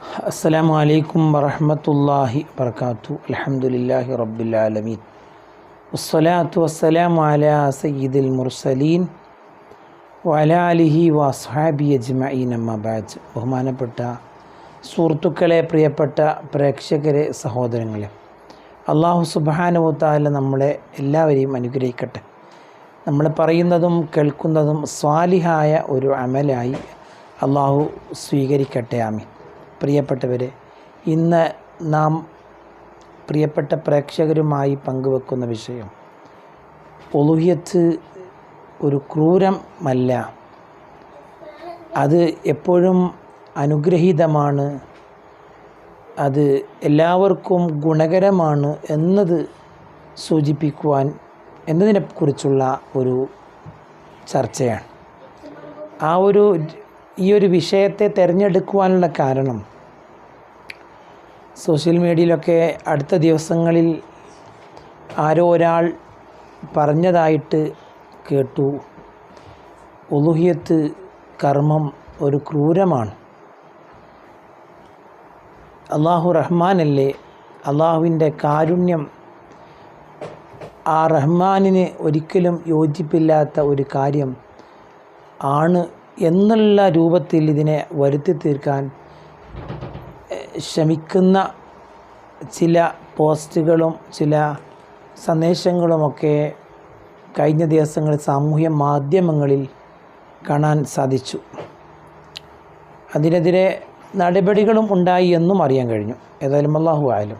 അസ്സലാമു അലൈക്കും വറഹമത്തല്ലാഹി വർക്കാത്തു അലഹമുല്ലാഹി റബ്ബുലാലമീൻ വസ്സലാത്തു വസ്സലാമു അല സയ്യിദുൽ മുർസലീൻ വഅലാ ആലിഹി വസ്ഹാബി അജ്മഈൻ അമ്മാ ബഅദ് ബഹുമാനപ്പെട്ട സുഹൃത്തുക്കളെ പ്രിയപ്പെട്ട പ്രേക്ഷകരെ സഹോദരങ്ങളെ അള്ളാഹു സുബ്ഹാനഹു തആല നമ്മളെ എല്ലാവരെയും അനുഗ്രഹിക്കട്ടെ. നമ്മൾ പറയുന്നതും കേൾക്കുന്നതും സ്വാലിഹായ ഒരു അമലായി അള്ളാഹു സ്വീകരിക്കട്ടെ. ആമീൻ. പ്രിയപ്പെട്ടവരെ ഇന്ന് നാം പ്രിയപ്പെട്ട പ്രേക്ഷകരുമായി പങ്കുവെക്കുന്ന വിഷയം ഒലുഹിയത്ത് ഒരു ക്രൂരമല്ല. അത് എപ്പോഴും അനുഗ്രഹീതമാണ്. അത് എല്ലാവർക്കും ഗുണകരമാണ് എന്നത് സൂചിപ്പിക്കുവാൻ എന്നതിനെക്കുറിച്ചുള്ള ഒരു ചർച്ചയാണ്. ആ ഒരു ഈ ഒരു വിഷയത്തെ തിരഞ്ഞെടുക്കുവാനുള്ള കാരണം സോഷ്യൽ മീഡിയയിലൊക്കെ അടുത്ത ദിവസങ്ങളിൽ ആരോ ഒരാൾ പറഞ്ഞതായിട്ട് കേട്ടു. ഉലുഹിയത്ത് കർമ്മം ഒരു ക്രൂരമാണ്. അള്ളാഹു റഹ്മാനല്ലേ? അള്ളാഹുവിന്റെ കാരുണ്യം ആ റഹ്മാനിന് ഒരിക്കലും യോജിപ്പില്ലാത്ത ഒരു കാര്യം ആണ് എന്നുള്ള രൂപത്തിൽ ഇതിനെ വരുത്തി തീർക്കാൻ ശ്രമിക്കുന്ന ചില പോസ്റ്റുകളും ചില സന്ദേശങ്ങളുമൊക്കെ കഴിഞ്ഞ ദിവസങ്ങളിൽ സാമൂഹ്യ മാധ്യമങ്ങളിൽ കാണാൻ സാധിച്ചു. അതിനെതിരെ നടപടികളും ഉണ്ടായി എന്നും അറിയാൻ കഴിഞ്ഞു. ഏതായാലും അള്ളാഹു ആയാലും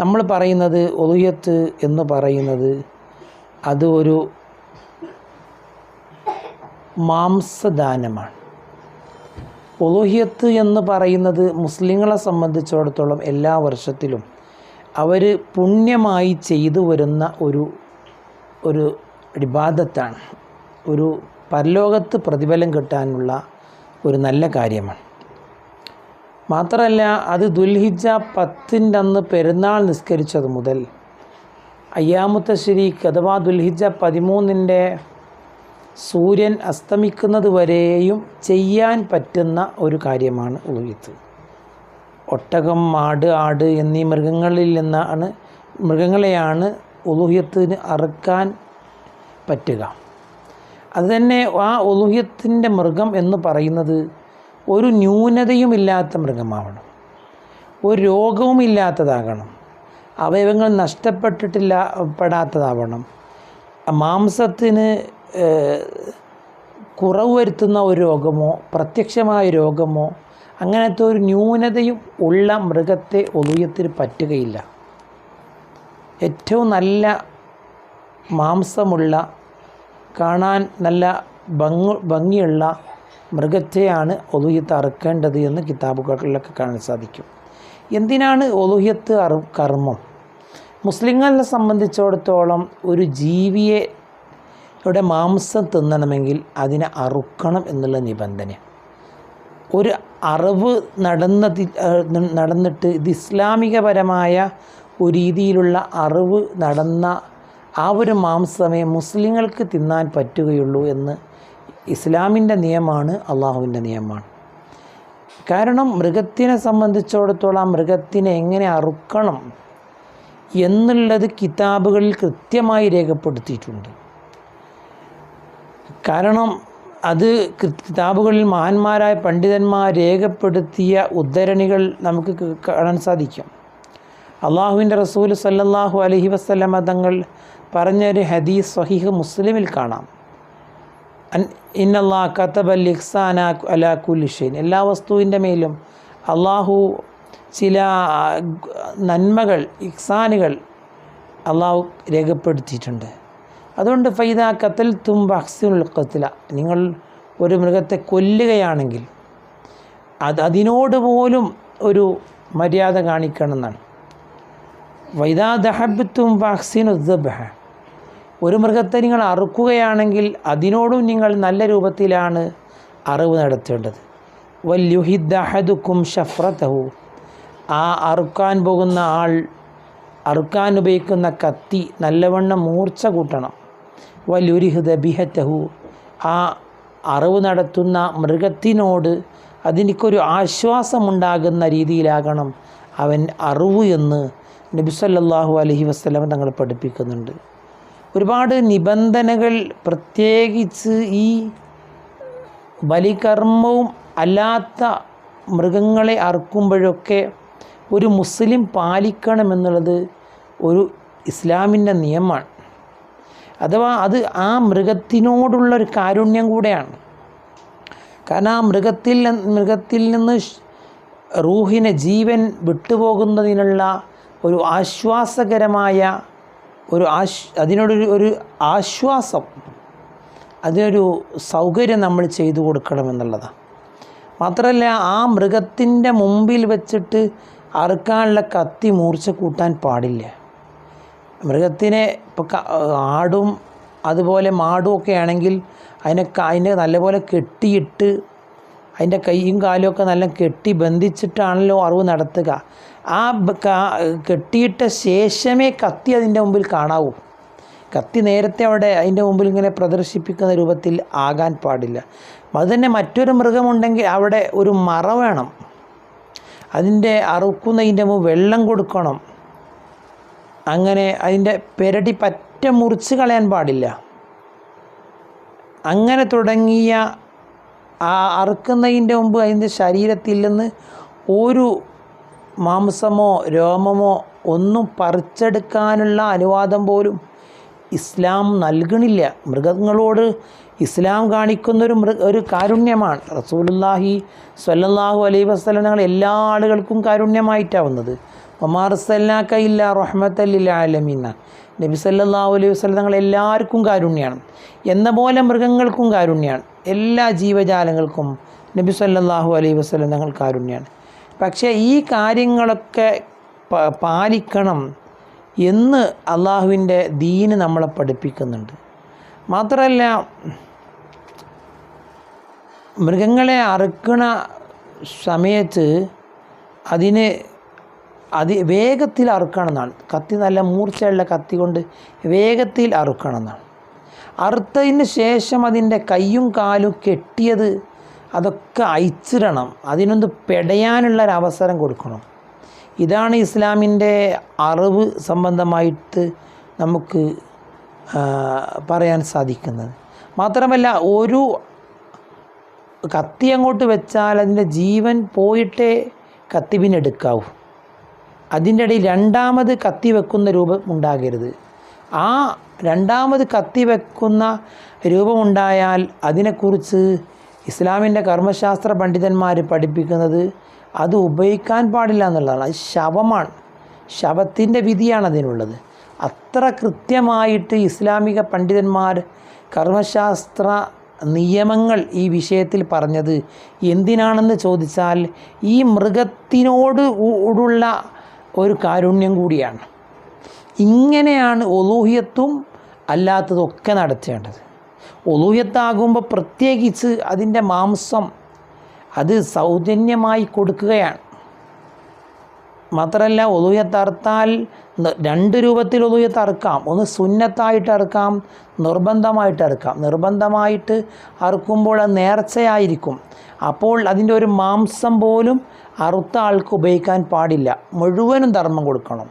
നമ്മൾ പറയുന്നത് ഒതുയത്ത് എന്ന് പറയുന്നത് അത് ഒരു മാംസദാനമാണ്. ഒലുഹിയത്ത് എന്ന് പറയുന്നത് മുസ്ലിങ്ങളെ സംബന്ധിച്ചിടത്തോളം എല്ലാ വർഷത്തിലും അവർ പുണ്യമായി ചെയ്തു വരുന്ന ഒരു ഒരു ഇബാദത്താണ്. ഒരു പരലോകത്ത് പ്രതിഫലം കിട്ടാനുള്ള ഒരു നല്ല കാര്യമാണ്. മാത്രമല്ല അത് ദുൽഹിജ പത്തിന്റെ അന്ന് പെരുന്നാൾ നിസ്കരിച്ചത് മുതൽ അയ്യാമുത്ത ശരീഖ് അഥവാ ദുൽഹിജ പതിമൂന്നിന്റെ സൂര്യൻ അസ്തമിക്കുന്നത് വരെയും ചെയ്യാൻ പറ്റുന്ന ഒരു കാര്യമാണ് ഉളുഹിത്ത് ഒട്ടകം ആട് ആട് എന്നീ മൃഗങ്ങളിൽ നിന്നാണ് മൃഗങ്ങളെയാണ് ഉലുഹ്യത്തിന് അറുക്കാൻ പറ്റുക. അതുതന്നെ ആ ഉലുഹ്യത്തിന്റെ മൃഗം എന്ന് പറയുന്നത് ഒരു ന്യൂനതയുമില്ലാത്ത മൃഗമാവണം. ഒരു രോഗവും ഇല്ലാത്തതാകണം അവയവങ്ങൾ നഷ്ടപ്പെട്ടിട്ടില്ല പെടാത്തതാവണം. മാംസത്തിന് കുറവ് വരുത്തുന്ന ഒരു രോഗമോ പ്രത്യക്ഷമായ രോഗമോ അങ്ങനത്തെ ഒരു ന്യൂനതയും ഉള്ള മൃഗത്തെ ഒതുയത്തിന് പറ്റുകയില്ല. ഏറ്റവും നല്ല മാംസമുള്ള കാണാൻ നല്ല ഭംഗി ഭംഗിയുള്ള മൃഗത്തെയാണ് ഒലുഹ്യത്ത് അറുക്കേണ്ടത് എന്ന് കിതാബുകളിലൊക്കെ കാണാൻ സാധിക്കും. എന്തിനാണ് ഒലുഹ്യത്ത് അറു കർമ്മം? മുസ്ലിങ്ങളെ സംബന്ധിച്ചിടത്തോളം ഒരു ജീവിയെ യുടെ മാംസം തിന്നണമെങ്കിൽ അതിനെ അറുക്കണം എന്നുള്ള നിബന്ധന. ഒരു അറിവ് നടന്ന നടന്നിട്ട് ഇത് ഇസ്ലാമികപരമായ ഒരു രീതിയിലുള്ള അറിവ് നടന്ന ആ ഒരു മാംസമേ മുസ്ലിങ്ങൾക്ക് തിന്നാൻ പറ്റുകയുള്ളൂ എന്ന് ഇസ്ലാമിന്റെ നിയമമാണ് അള്ളാഹുവിന്റെ നിയമമാണ്. കാരണം മൃഗത്തിനെ സംബന്ധിച്ചിടത്തോളം ആ മൃഗത്തിനെ എങ്ങനെ അറുക്കണം എന്നുള്ളത് കിതാബുകളിൽ കൃത്യമായി രേഖപ്പെടുത്തിയിട്ടുണ്ട്. കാരണം അത് കിതാബുകളിൽ മഹാന്മാരായ പണ്ഡിതന്മാർ രേഖപ്പെടുത്തിയ ഉദ്ധരണികൾ നമുക്ക് കാണാൻ സാധിക്കും. അള്ളാഹുവിന്റെ റസൂൽ സല്ലാഹു അലഹി വസ്ലമ തങ്ങൾ പറഞ്ഞൊരു ഹദീസ് സഹിഹ് മുസ്ലിമിൽ കാണാം. ഇന്നല്ലാ കത്തബൽ ഇഖ്സാന അലാ കുലിഷീൻ എല്ലാ വസ്തുവിന്റെ മേലും അള്ളാഹു ചില നന്മകൾ ഇഖ്സാനുകൾ അള്ളാഹു രേഖപ്പെടുത്തിയിട്ടുണ്ട്. അതുകൊണ്ട് ഫൈദ കത്തൽ തും കത്തില നിങ്ങൾ ഒരു മൃഗത്തെ കൊല്ലുകയാണെങ്കിൽ അത് അതിനോട് പോലും ഒരു മര്യാദ കാണിക്കണം എന്നാണ് വൈദാ ദഹബത്തും വാക്സിനുദ്ബഹ ഒരു മൃഗത്തെ നിങ്ങൾ അറുക്കുകയാണെങ്കിൽ അതിനോടും നിങ്ങൾ നല്ല രൂപത്തിലാണ് അറിവ് നടത്തേണ്ടത്. വല്യുഹിദ്ദഹദുക്കും ഷഫ്രതഹു ആ അറുക്കാൻ പോകുന്ന ആൾ അറുക്കാൻ ഉപയോഗിക്കുന്ന കത്തി നല്ലവണ്ണം മൂർച്ച കൂട്ടണം. വലുരിഹുദ ബിഹറ്റഹു ആ അറിവ് നടത്തുന്ന മൃഗത്തിനോട് അതിനിക്കൊരു ആശ്വാസമുണ്ടാകുന്ന രീതിയിലാകണം അവൻ അറിവ് എന്ന് നബി സല്ലല്ലാഹു അലൈഹി വസല്ലം തങ്ങൾ പഠിപ്പിക്കുന്നുണ്ട്. ഒരുപാട് നിബന്ധനകൾ പ്രത്യേകിച്ച് ഈ ബലികർമ്മവും അല്ലാത്ത മൃഗങ്ങളെ അറുക്കുമ്പോഴൊക്കെ ഒരു മുസ്ലിം പാലിക്കണമെന്നുള്ളത് ഒരു ഇസ്ലാമിന്റെ നിയമമാണ്. അഥവാ അത് ആ മൃഗത്തിനോടുള്ളൊരു കാരുണ്യം കൂടെയാണ്. കാരണം ആ മൃഗത്തിൽ മൃഗത്തിൽ നിന്ന് റൂഹിനെ ജീവൻ വിട്ടുപോകുന്നതിനുള്ള ഒരു ആശ്വാസകരമായ ഒരു ആശ് അതിനോടൊരു ഒരു ആശ്വാസം അതിനൊരു സൗകര്യം നമ്മൾ ചെയ്തു കൊടുക്കണമെന്നുള്ളതാണ് മാത്രമല്ല ആ മൃഗത്തിന്റെ മുമ്പിൽ വെച്ചിട്ട് അറുക്കാനുള്ള കത്തി മൂർച്ച കൂട്ടാൻ പാടില്ല. മൃഗത്തിനെ ഇപ്പോൾ ആടും അതുപോലെ മാടും ഒക്കെ ആണെങ്കിൽ അതിനെ അതിനെ നല്ലപോലെ കെട്ടിയിട്ട് അതിന്റെ കൈയും കാലും ഒക്കെ നല്ല കെട്ടി ബന്ധിച്ചിട്ടാണല്ലോ അറിവ് നടത്തുക. ആ കെട്ടിയിട്ട ശേഷമേ കത്തി അതിന്റെ മുമ്പിൽ കാണാവൂ. കത്തി നേരത്തെ അവിടെ അതിന്റെ മുമ്പിൽ ഇങ്ങനെ പ്രദർശിപ്പിക്കുന്ന രൂപത്തിൽ ആകാൻ പാടില്ല. അതുതന്നെ മറ്റൊരു മൃഗമുണ്ടെങ്കിൽ അവിടെ ഒരു മറ വേണം. അതിന്റെ അറുക്കുന്നതിന്റെ മുമ്പ് വെള്ളം കൊടുക്കണം. അങ്ങനെ അതിന്റെ പെരടി പറ്റ മുറിച്ച് കളയാൻ പാടില്ല. അങ്ങനെ തുടങ്ങിയ ആ അറുക്കുന്നതിന്റെ മുമ്പ് അതിന്റെ ശരീരത്തിൽ നിന്ന് ഒരു മാംസമോ രോമമോ ഒന്നും പറിച്ചെടുക്കാനുള്ള അനുവാദം പോലും ഇസ്ലാം നൽകണില്ല. മൃഗങ്ങളോട് ഇസ്ലാം കാണിക്കുന്നൊരു മൃഗ ഒരു കാരുണ്യമാണ്. റസൂലുല്ലാഹി സ്വല്ലല്ലാഹു അലൈഹി വസ്ലം എല്ലാ ആളുകൾക്കും കാരുണ്യമായിട്ടാവുന്നത്. ഒമാർസല്ലാക്ക ഇല്ല റഹ്മത്തല്ലില്ല ആലമീന നബി സല്ലല്ലാഹു അലൈഹി വസ്ലം തങ്ങൾ എല്ലാവർക്കും കാരുണ്യാണ്. എന്ന പോലെ മൃഗങ്ങൾക്കും കാരുണ്യാണ്. എല്ലാ ജീവജാലങ്ങൾക്കും നബി സല്ലാഹു അലൈഹി വസ്ലം തങ്ങൾ കാരുണ്യാണ്. പക്ഷേ ഈ കാര്യങ്ങളൊക്കെ പാലിക്കണം എന്ന് അള്ളാഹുവിന്റെ ദീന് നമ്മളെ പഠിപ്പിക്കുന്നുണ്ട്. മാത്രമല്ല മൃഗങ്ങളെ അറുക്കണ സമയത്ത് അതിന് അതി വേഗത്തിൽ അറുക്കണം എന്നാണ് കത്തി നല്ല മൂർച്ചയുള്ള കത്തി കൊണ്ട് വേഗത്തിൽ അറുക്കണം എന്നാണ് അറുത്തതിന് ശേഷം അതിന്റെ കൈയും കാലും കെട്ടിയത് അതൊക്കെ അയച്ചിടണം അതിനൊന്ന് പെടയാനുള്ള അവസരം കൊടുക്കണം. ഇതാണ് ഇസ്ലാമിന്റെ അറിവ് സംബന്ധമായിട്ട് നമുക്ക് പറയാൻ സാധിക്കുന്നത്. മാത്രമല്ല ഒരു കത്തി അങ്ങോട്ട് വെച്ചാൽ അതിന്റെ ജീവൻ പോയിട്ടേ കത്തി പിന്നെ എടുക്കാവൂ. അതിന്റെ ഇടയിൽ രണ്ടാമത് കത്തി വെക്കുന്ന രൂപം ഉണ്ടാകരുത്. ആ രണ്ടാമത് കത്തി വെക്കുന്ന രൂപമുണ്ടായാൽ അതിനെക്കുറിച്ച് ഇസ്ലാമിന്റെ കർമ്മശാസ്ത്ര പണ്ഡിതന്മാർ പഠിപ്പിക്കുന്നത് അത് ഉപയോഗിക്കാൻ പാടില്ല എന്നുള്ളതാണ്. അത് ശവമാണ്. ശവത്തിന്റെ വിധിയാണ് അതിനുള്ളത്. അത്ര കൃത്യമായിട്ട് ഇസ്ലാമിക പണ്ഡിതന്മാർ കർമ്മശാസ്ത്ര നിയമങ്ങൾ ഈ വിഷയത്തിൽ പറഞ്ഞത് എന്തിനാണെന്ന് ചോദിച്ചാൽ ഈ മൃഗത്തിനോട് ഊടുള്ള ഒരു കാരുണ്യം കൂടിയാണ്. ഇങ്ങനെയാണ് ഒലൂഹ്യത്വം അല്ലാത്തതൊക്കെ നടത്തേണ്ടത്. ഒലൂഹ്യത്താകുമ്പോൾ പ്രത്യേകിച്ച് അതിന്റെ മാംസം അത് സൗജന്യമായി കൊടുക്കുകയാണ്. മാത്രമല്ല ഒലുയത്ത് അറുത്താൽ രണ്ട് രൂപത്തിൽ ഒലുയത്ത് അറുക്കാം ഒന്ന് സുന്നത്തായിട്ട് അറുക്കാം നിർബന്ധമായിട്ട് അറുക്കാം. നിർബന്ധമായിട്ട് അറുക്കുമ്പോൾ അത് നേർച്ചയായിരിക്കും. അപ്പോൾ അതിന്റെ ഒരു മാംസം പോലും അറുത്ത ആൾക്ക് ഉപയോഗിക്കാൻ പാടില്ല. മുഴുവനും ധർമ്മം കൊടുക്കണം.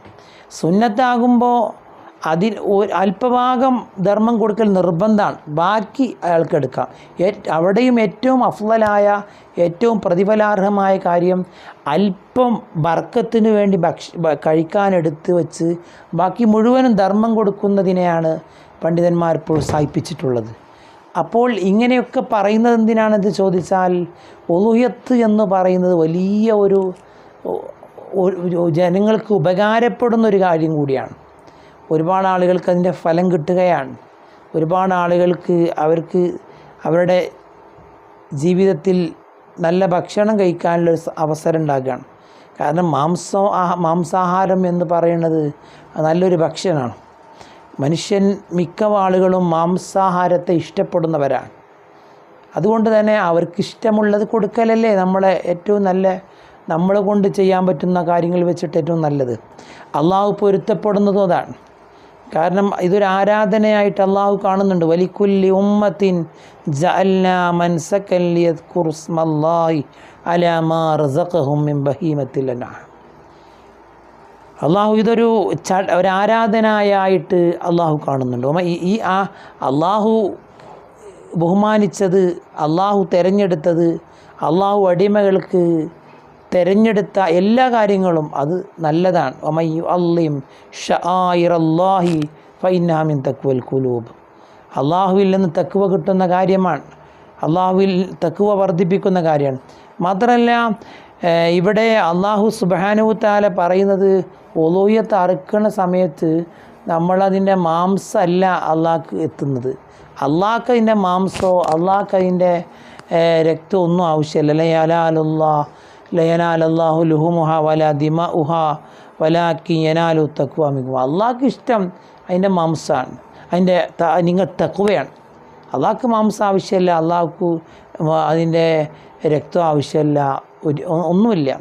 സുന്നത്താകുമ്പോൾ അതിൽ അല്പഭാഗം ധർമ്മം കൊടുക്കൽ നിർബന്ധമാണ് ബാക്കി അയാൾക്ക് എടുക്കാം. അവിടെയും ഏറ്റവും അഫ്ലലായ ഏറ്റവും പ്രതിഫലാർഹമായ കാര്യം അല്പം ബർക്കത്തിന് വേണ്ടി ഭക്ഷ കഴിക്കാനെടുത്ത് വെച്ച് ബാക്കി മുഴുവനും ധർമ്മം കൊടുക്കുന്നതിനെയാണ് പണ്ഡിതന്മാർ പ്രോത്സാഹിപ്പിച്ചിട്ടുള്ളത് അപ്പോൾ ഇങ്ങനെയൊക്കെ പറയുന്നത് എന്തിനാണെന്ന് ചോദിച്ചാൽ ഒലുഹത്ത് എന്ന് പറയുന്നത് വലിയ ഒരു ജനങ്ങൾക്ക് ഉപകാരപ്പെടുന്ന ഒരു കാര്യം കൂടിയാണ്. ഒരുപാട് ആളുകൾക്ക് അതിന്റെ ഫലം കിട്ടുകയാണ്. ഒരുപാട് ആളുകൾക്ക് അവർക്ക് അവരുടെ ജീവിതത്തിൽ നല്ല ഭക്ഷണം കഴിക്കാനുള്ള ഒരു അവസരം ഉണ്ടാക്കുകയാണ് കാരണം മാംസം മാംസാഹാരം എന്ന് പറയുന്നത് നല്ലൊരു ഭക്ഷണമാണ്. മനുഷ്യൻ മിക്ക ആളുകളും മാംസാഹാരത്തെ ഇഷ്ടപ്പെടുന്നവരാണ്. അതുകൊണ്ട് തന്നെ അവർക്ക് ഇഷ്ടമുള്ളത് കൊടുക്കലല്ലേ നമ്മളെ ഏറ്റവും നല്ല നമ്മൾ കൊണ്ട് ചെയ്യാൻ പറ്റുന്ന കാര്യങ്ങൾ വെച്ചിട്ട് ഏറ്റവും നല്ലത്. അള്ളാഹു പൊരുത്തപ്പെടുന്നതും അതാണ്. കാരണം ഇതൊരു ആരാധനയായിട്ട് അള്ളാഹു കാണുന്നുണ്ട്. വലിക്കുല്ലി ഉമ്മത്തിൻ അലാമാ റസഖഹും മിൻ ബഹീമത്തിൽ അൻആം. അള്ളാഹു ഇതൊരു ച ഒരു ആരാധനയായിട്ട് അള്ളാഹു കാണുന്നുണ്ട്. ഈ ആ അള്ളാഹു ബഹുമാനിച്ചത് അള്ളാഹു തിരഞ്ഞെടുത്തത് അള്ളാഹു അടിമകൾക്ക് തിരഞ്ഞെടുത്ത എല്ലാ കാര്യങ്ങളും അത് നല്ലതാണ്. ഒമയ്യു അള്ളിം ഷായിറല്ലാഹി ഫൈനാമിൻ തക്വൽ കുലൂബ് അള്ളാഹുവിൽ നിന്ന് തക്കുവ കിട്ടുന്ന കാര്യമാണ്. അള്ളാഹുവിൽ തക്കുവ വർദ്ധിപ്പിക്കുന്ന കാര്യമാണ്. മാത്രമല്ല ഇവിടെ അള്ളാഹു സുബാനുത്താല പറയുന്നത് ഒലോയത്ത് അറുക്കണ സമയത്ത് നമ്മളതിന്റെ മാംസമല്ല അള്ളാഹ്ക്ക് എത്തുന്നത്. അള്ളാഹ്ക്ക് അതിന്റെ മാംസോ അള്ളാഹ്ക്ക് അതിന്റെ രക്തം ഒന്നും ആവശ്യമില്ല ലയലാലുല്ലാ ലയനാലല്ലാഹു ലുഹുമുഹ വല ദിമ ഉഹ വലാക്കി യനാലു തക്കുവ മികുവ അള്ളാഹ്ക്ക് ഇഷ്ടം അതിന്റെ മാംസമാണ് അതിന്റെ നിങ്ങൾ തക്കുവയാണ് അള്ളാഹ്ക്ക് മാംസം ആവശ്യമില്ല അള്ളാഹ്ക്ക് അതിന്റെ രക്തം ആവശ്യമില്ല ഒന്നുമില്ല.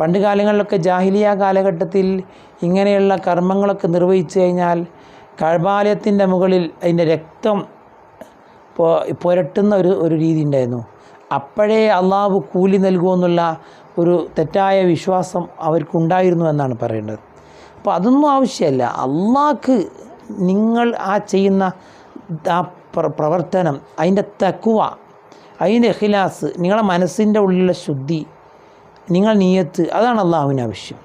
പണ്ട് കാലങ്ങളിലൊക്കെ ജാഹിലിയ കാലഘട്ടത്തിൽ ഇങ്ങനെയുള്ള കർമ്മങ്ങളൊക്കെ നിർവഹിച്ചു കഴിഞ്ഞാൽ കഴബാലയത്തിന്റെ മുകളിൽ അതിന്റെ രക്തം പുരട്ടുന്ന ഒരു ഒരു രീതി ഉണ്ടായിരുന്നു. അപ്പോഴേ അള്ളാഹു കൂലി നൽകുമെന്നുള്ള ഒരു തെറ്റായ വിശ്വാസം അവർക്കുണ്ടായിരുന്നു എന്നാണ് പറയേണ്ടത്. അപ്പോൾ അതൊന്നും ആവശ്യമല്ല. അള്ളാഹ്ക്ക് നിങ്ങൾ ആ ചെയ്യുന്ന ആ പ്രവർത്തനം അതിന്റെ തക്കുവ അതിന്റെ ഇഖ്ലാസ് നിങ്ങളുടെ മനസ്സിന്റെ ഉള്ളിലുള്ള ശുദ്ധി നിങ്ങൾ നീയത്ത് അതാണ് അള്ളാഹുവിന് ആവശ്യം.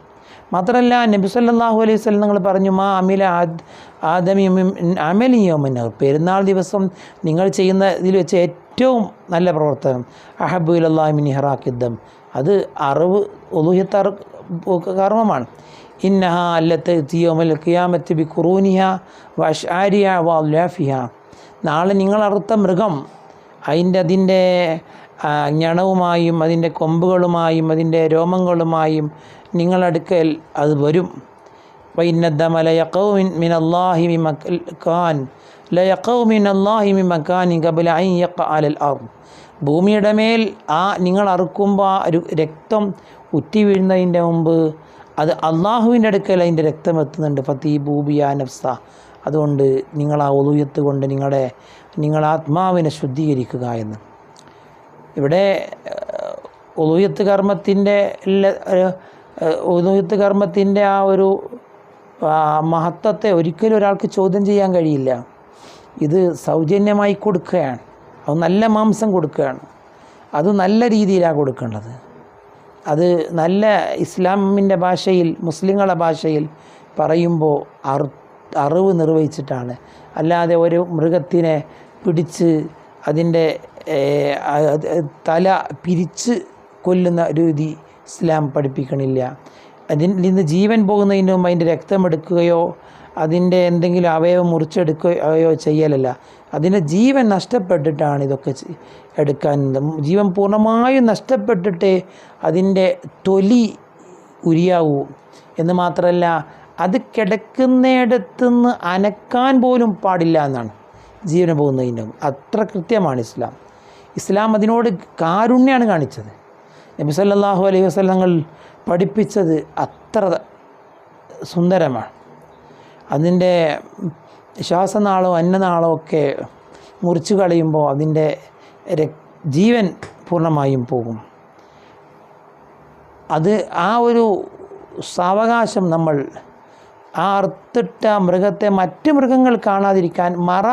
മാത്രമല്ല നബി സല്ലാഹു അലൈഹി സ്വലം നിങ്ങൾ പറഞ്ഞു മാ അമില ആദ് ആദമി അമലിയോമന പെരുന്നാൾ ദിവസം നിങ്ങൾ ചെയ്യുന്ന ഇതിൽ വെച്ച് ഏറ്റവും നല്ല പ്രവർത്തനം അഹബുൽ അള്ളാഹിമിൻ ഇഹ്റാഖിദ്ദം അത് അറിവ് ഒലുഹ്യത്ത് അറ കർമ്മമാണ് ഇന്നഹ അല്ലത്ത് തിയോമൽ ഖിയാമത്ത് ബി ഖുറൂനിഹ വഷാരിയ വാഫിഹ നാളെ നിങ്ങൾ അറുത്ത മൃഗം അതിന്റെ അതിന്റെ ഞണവുമായും അതിന്റെ കൊമ്പുകളുമായും അതിന്റെ രോമങ്ങളുമായും നിങ്ങളടുക്കൽ അത് വരും. വൈന്നദ്ദമ യക്കൗമിൻ മിൻ അള്ളാഹി മി മക്കാൻ ലയഖൗമിൻ അള്ളാഹി മി മക്കാനി കബുല യഖ അലൽ അർദ് ഭൂമിയുടെ മേൽ ആ നിങ്ങൾ അറുക്കുമ്പോൾ ആ ഒരു രക്തം ഉറ്റി വീഴുന്നതിന്റെ മുമ്പ് അത് അള്ളാഹുവിന്റെ അടുക്കൽ അതിന്റെ രക്തം എത്തുന്നുണ്ട്. ഫത്തി ബൂബിയ നഫ്സ. അതുകൊണ്ട് നിങ്ങൾ ആ ഒലുയത്ത് കൊണ്ട് നിങ്ങളുടെ നിങ്ങൾ ആത്മാവിനെ ശുദ്ധീകരിക്കുക എന്ന്. ഇവിടെ ഒലുയത്ത് കർമ്മത്തിന്റെ ഒലുയത്ത് കർമ്മത്തിന്റെ ആ ഒരു മഹത്വത്തെ ഒരിക്കലും ഒരാൾക്ക് ചോദ്യം ചെയ്യാൻ കഴിയില്ല. ഇത് സൗജന്യമായി കൊടുക്കുകയാണ്. അത് നല്ല മാംസം കൊടുക്കുകയാണ്. അത് നല്ല രീതിയിലാണ് കൊടുക്കേണ്ടത്. അത് നല്ല ഇസ്ലാമിന്റെ ഭാഷയിൽ മുസ്ലിങ്ങളുടെ ഭാഷയിൽ പറയുമ്പോൾ അറു അറിവ് നിർവഹിച്ചിട്ടാണ്. അല്ലാതെ ഒരു മൃഗത്തിനെ പിടിച്ച് അതിന്റെ തല പിരിച്ച് കൊല്ലുന്ന രീതി ഇസ്ലാം പഠിപ്പിക്കണില്ല. അതിൽ നിന്ന് ജീവൻ പോകുന്നതിന് മുമ്പ് അതിന്റെ രക്തമെടുക്കുകയോ അതിന്റെ എന്തെങ്കിലും അവയവം മുറിച്ചെടുക്കുകയോ ചെയ്യലല്ല. അതിന്റെ ജീവൻ നഷ്ടപ്പെട്ടിട്ടാണ് ഇതൊക്കെ എടുക്കാൻ. ജീവൻ പൂർണമായും നഷ്ടപ്പെട്ടിട്ടേ അതിന്റെ തൊലി ഉരിയാവൂ. എന്ന് മാത്രമല്ല അത് കിടക്കുന്നിടത്തുനിന്ന് അനക്കാൻ പോലും പാടില്ല എന്നാണ് ജീവന് പോകുന്നതിന്റെ അത്ര കൃത്യമാണ് ഇസ്ലാം. ഇസ്ലാം അതിനോട് കാരുണ്യമാണ് കാണിച്ചത്. നബി സല്ലാഹു അലൈഹി വസ്ലങ്ങൾ പഠിപ്പിച്ചത് അത്ര സുന്ദരമാണ്. അതിന്റെ ശ്വാസനാളോ അന്നനാളോ ഒക്കെ മുറിച്ചു കളയുമ്പോൾ അതിന്റെ ജീവൻ പൂർണമായും പോകും. അത് ആ ഒരു സാവകാശം നമ്മൾ ആ അറുത്തിട്ട മൃഗത്തെ മറ്റ് മൃഗങ്ങൾ കാണാതിരിക്കാൻ മറ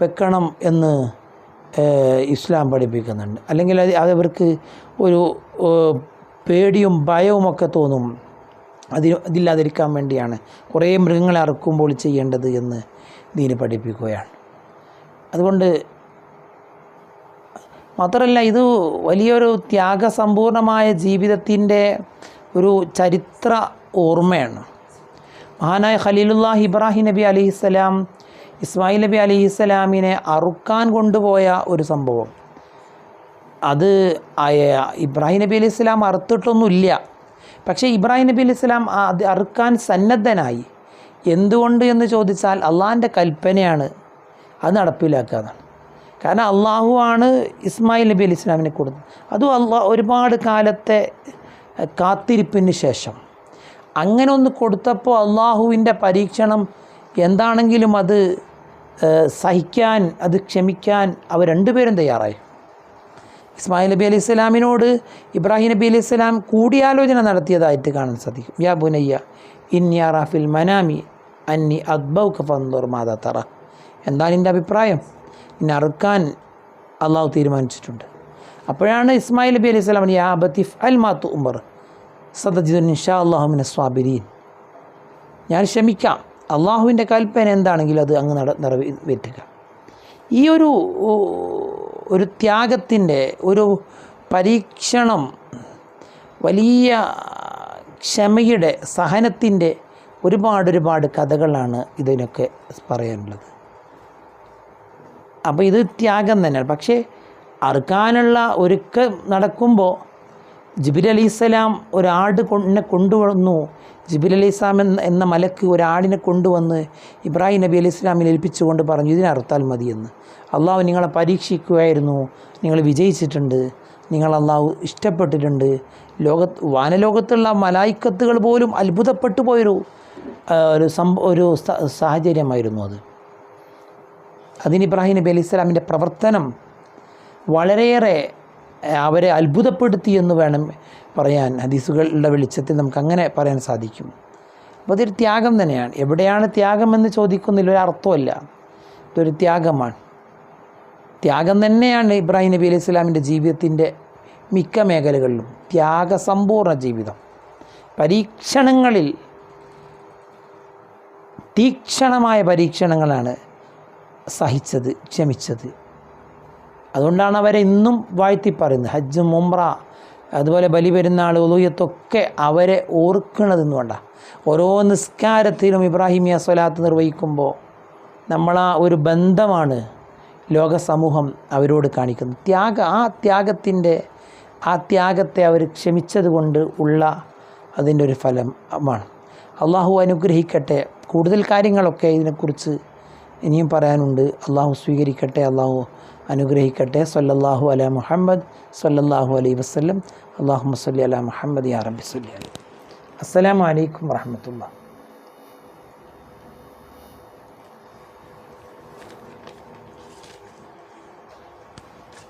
വെക്കണം എന്ന് ഇസ്ലാം പഠിപ്പിക്കുന്നുണ്ട്. അല്ലെങ്കിൽ അത് അതവർക്ക് ഒരു പേടിയും ഭയവുമൊക്കെ തോന്നും. അതിന് അതില്ലാതിരിക്കാൻ വേണ്ടിയാണ് കുറേ മൃഗങ്ങളെ അറുക്കുമ്പോൾ ചെയ്യേണ്ടത് എന്ന് ദീന് പഠിപ്പിക്കുകയാണ്. അതുകൊണ്ട് മാത്രമല്ല ഇത് വലിയൊരു ത്യാഗസമ്പൂർണമായ ജീവിതത്തിന്റെ ഒരു ചരിത്ര ഓർമ്മയാണ്. മഹാനായ ഖലീലുല്ലാഹ് ഇബ്രാഹിം നബി അലിഹിസ്സലാം ഇസ്മായിൽ നബി അലി ഇസ്ലാമിനെ അറുക്കാൻ കൊണ്ടുപോയ ഒരു സംഭവം. അത് ഇബ്രാഹിം നബി അലി ഇസ്ലാം അറുത്തിട്ടൊന്നുമില്ല. പക്ഷേ ഇബ്രാഹിം നബി അലി ഇസ്ലാം അത് അറുക്കാൻ സന്നദ്ധനായി. എന്തുകൊണ്ട് എന്ന് ചോദിച്ചാൽ അള്ളാഹിന്റെ കൽപ്പനയാണ് അത് നടപ്പിലാക്കാതാണ് കാരണം അള്ളാഹു ആണ് ഇസ്മായിൽ നബി അലി ഇസ്ലാമിനെ കൊടുത്തത്. അതും അള്ളാഹ് ഒരുപാട് കാലത്തെ കാത്തിരിപ്പിന് ശേഷം. അങ്ങനെ ഒന്ന് കൊടുത്തപ്പോൾ അള്ളാഹുവിന്റെ പരീക്ഷണം എന്താണെങ്കിലും അത് സഹിക്കാൻ അത് ക്ഷമിക്കാൻ അവർ രണ്ടുപേരും തയ്യാറായി. ഇസ്മായിൽ നബി അലൈഹി സ്വലാമിനോട് ഇബ്രാഹിം നബി അലൈഹി സ്വലാം കൂടിയാലോചന നടത്തിയതായിട്ട് കാണാൻ സാധിക്കും. യാ ബുനയ്യ റാഫിൽ മനാമി അന്നി അദ്ബൗക്ക് ഫന്തോർ മാതാ തറ. എന്താണ് എന്റെ അഭിപ്രായം? ഇന്നെ അറുക്കാൻ അള്ളാഹു തീരുമാനിച്ചിട്ടുണ്ട്. അപ്പോഴാണ് ഇസ്മായിൽ നബി അലൈഹി സ്വലാം യാ ബത്തിഫ് അൽ മാത്തു ഉമർ സദജിദുൻ ഇൻഷാ അള്ളാഹുമിൻ സ്വാബിരീൻ. ഞാൻ ക്ഷമിക്കാം. അള്ളാഹുവിന്റെ കൽപ്പന എന്താണെങ്കിലും അത് അങ്ങ് നട നിറവേറ്റുക ഈ ഒരു ഒരു ത്യാഗത്തിന്റെ ഒരു പരീക്ഷണം വലിയ ക്ഷമയുടെ സഹനത്തിന്റെ ഒരുപാട് ഒരുപാട് കഥകളാണ് ഇതിനൊക്കെ പറയാനുള്ളത്. അപ്പോൾ ഇത് ത്യാഗം തന്നെയാണ്. പക്ഷേ അറുക്കാനുള്ള ഒരുക്കം നടക്കുമ്പോൾ ജിബിൽ അലിസ്ലാം ഒരാട് കൊന്നെ കൊണ്ടുവന്നു. ജിബിൽ അലി ഇസ്ലാം എന്ന എന്ന മലക്ക് ഒരാടിനെ കൊണ്ടുവന്ന് ഇബ്രാഹിം നബി അലി ഇസ്ലാമിൽ ഏൽപ്പിച്ചുകൊണ്ട് പറഞ്ഞു ഇതിനറുത്താൽ മതിയെന്ന്. അള്ളാഹു നിങ്ങളെ പരീക്ഷിക്കുകയായിരുന്നു. നിങ്ങൾ വിജയിച്ചിട്ടുണ്ട്. നിങ്ങൾ അള്ളാഹു ഇഷ്ടപ്പെട്ടിട്ടുണ്ട്. ലോക വാനലോകത്തുള്ള മലായിക്കത്തുകൾ പോലും അത്ഭുതപ്പെട്ടു പോയൊരു ഒരു സംഭ ഒരു സാഹചര്യമായിരുന്നു അത്. അതിന് ഇബ്രാഹിം നബി അലി ഇസ്ലാമിന്റെ പ്രവർത്തനം വളരെയേറെ അവരെ അത്ഭുതപ്പെടുത്തി എന്ന് വേണം പറയാൻ. ഹദീസുകളുടെ വെളിച്ചത്തിൽ നമുക്ക് അങ്ങനെ പറയാൻ സാധിക്കും. അപ്പോൾ അതൊരു ത്യാഗം തന്നെയാണ്. എവിടെയാണ് ത്യാഗം എന്ന് ചോദിക്കുന്നതിൽ ഒരു അർത്ഥമല്ല ഇതൊരു ത്യാഗമാണ്. ത്യാഗം തന്നെയാണ് ഇബ്രാഹിം നബി അലൈഹി സ്വലാമിന്റെ ജീവിതത്തിന്റെ മിക്ക മേഖലകളിലും ത്യാഗസമ്പൂർണ ജീവിതം. പരീക്ഷണങ്ങളിൽ തീക്ഷണമായ പരീക്ഷണങ്ങളാണ് സഹിച്ചത് ക്ഷമിച്ചത്. അതുകൊണ്ടാണ് അവരെ ഇന്നും വാഴ്ത്തി പറയുന്നത്. ഹജ്ജ് മുംറ അതുപോലെ ബലി പെരുന്നാൾ ഉലൂയത്തൊക്കെ അവരെ ഓർക്കണതെന്ന് വേണ്ട. ഓരോ നിസ്കാരത്തിലും ഇബ്രാഹിമിയ സ്വലാത്ത് നിർവഹിക്കുമ്പോൾ നമ്മളാ ഒരു ബന്ധമാണ് ലോക സമൂഹം അവരോട് കാണിക്കുന്നത്. ത്യാഗ ആ ത്യാഗത്തിന്റെ ആ ത്യാഗത്തെ അവർ ക്ഷമിച്ചത് കൊണ്ട് ഉള്ള അതിന്റെ ഒരു ഫലമാണ്. അള്ളാഹു അനുഗ്രഹിക്കട്ടെ. കൂടുതൽ കാര്യങ്ങളൊക്കെ ഇതിനെക്കുറിച്ച് ഇനിയും പറയാനുണ്ട്. അള്ളാഹു സ്വീകരിക്കട്ടെ. അള്ളാഹു അനുഗ്രഹിക്കട്ടെ. സല്ലല്ലാഹു അല മുഹമ്മദ് സല്ലല്ലാഹു അലൈ വസ്ലം അള്ളാഹു സല്ലി അല മുഹമ്മദ് യാ റബ്ബി സല്ലി അലൈ. അസ്സലാമു അലൈക്കും വറഹമത്തുള്ള